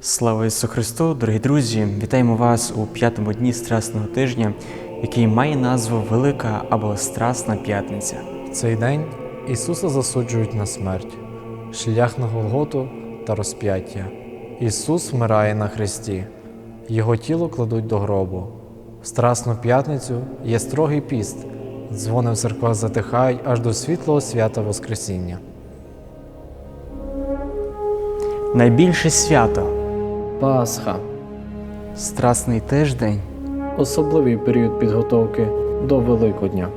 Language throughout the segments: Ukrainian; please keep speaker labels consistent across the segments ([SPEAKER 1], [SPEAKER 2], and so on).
[SPEAKER 1] Слава Ісусу Христу, дорогі друзі! Вітаємо вас у п'ятому дні Страсного тижня, який має назву Велика або Страсна П'ятниця.
[SPEAKER 2] В цей день Ісуса засуджують на смерть, шлях на Голготу та розп'яття. Ісус вмирає на хресті, Його тіло кладуть до гробу. В Страсну п'ятницю є строгий піст, дзвони в церквах затихають аж до світлого свята Воскресіння.
[SPEAKER 1] Найбільше свято
[SPEAKER 3] Пасха
[SPEAKER 1] Страсний тиждень
[SPEAKER 3] особливий період підготовки до Великодня.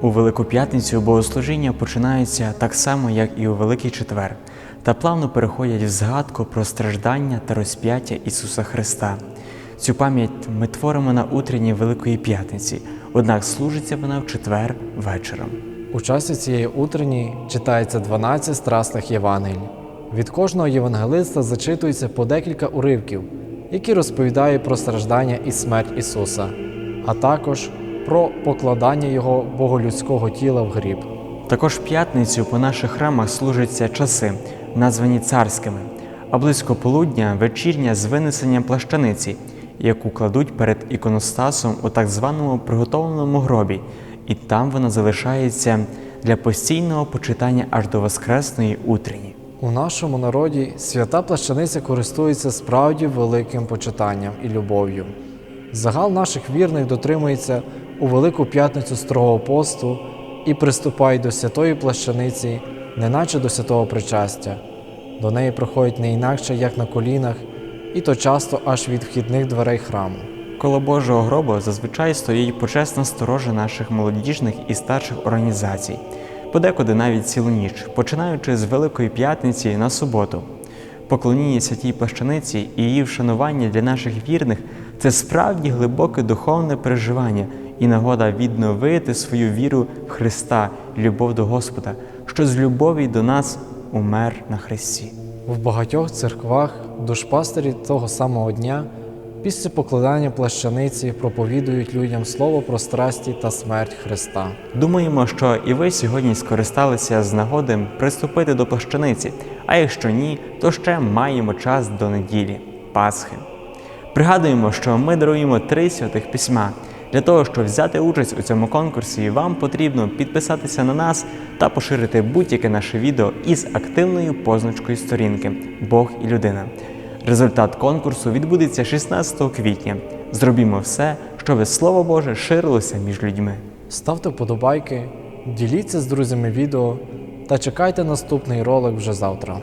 [SPEAKER 1] у Велику П'ятницю богослужіння починаються так само, як і у Великий Четвер, та плавно переходять в згадку про страждання та розп'яття Ісуса Христа. Цю пам'ять ми творимо на утренні Великої П'ятниці, однак служиться вона в четвер вечором.
[SPEAKER 2] У часі цієї утренні читається 12 страсних Євангелій. Від кожного євангелиста зачитується по декілька уривків, які розповідають про страждання і смерть Ісуса, а також про покладання Його боголюдського тіла в гріб.
[SPEAKER 1] Також п'ятницю по наших храмах служаться часи, названі царськими, а близько полудня вечірня з винесенням плащаниці, яку кладуть перед іконостасом у так званому приготовленому гробі, і там вона залишається для постійного почитання аж до Воскресної утренні.
[SPEAKER 2] У нашому народі свята плащаниця користується справді великим почитанням і любов'ю. Загал наших вірних дотримується у Велику п'ятницю строгого посту і приступають до святої плащаниці, неначе до святого причастя. До неї проходять не інакше, як на колінах, і то часто аж від вхідних дверей храму.
[SPEAKER 1] Коло Божого гробу зазвичай стоїть почесна сторожа наших молодіжних і старших організацій, подекуди навіть цілу ніч, починаючи з Великої П'ятниці на суботу. Поклоніння святій плащаниці і її вшанування для наших вірних це справді глибоке духовне переживання і нагода відновити свою віру в Христа, любов до Господа, що з любові до нас умер на Христі.
[SPEAKER 2] В багатьох церквах душпастері того самого дня після покладання плащаниці проповідують людям слово про страсті та смерть Христа.
[SPEAKER 1] Думаємо, що і ви сьогодні скористалися з нагоди приступити до плащаниці, а якщо ні, то ще маємо час до неділі Пасхи. Пригадуємо, що ми даруємо три святих письма. Для того, щоб взяти участь у цьому конкурсі, вам потрібно підписатися на нас та поширити будь-яке наше відео із активною позначкою сторінки Бог і людина. Результат конкурсу відбудеться 16 квітня. Зробімо все, щоб Слово Боже ширилося між людьми.
[SPEAKER 2] Ставте вподобайки, діліться з друзями відео та чекайте наступний ролик вже завтра.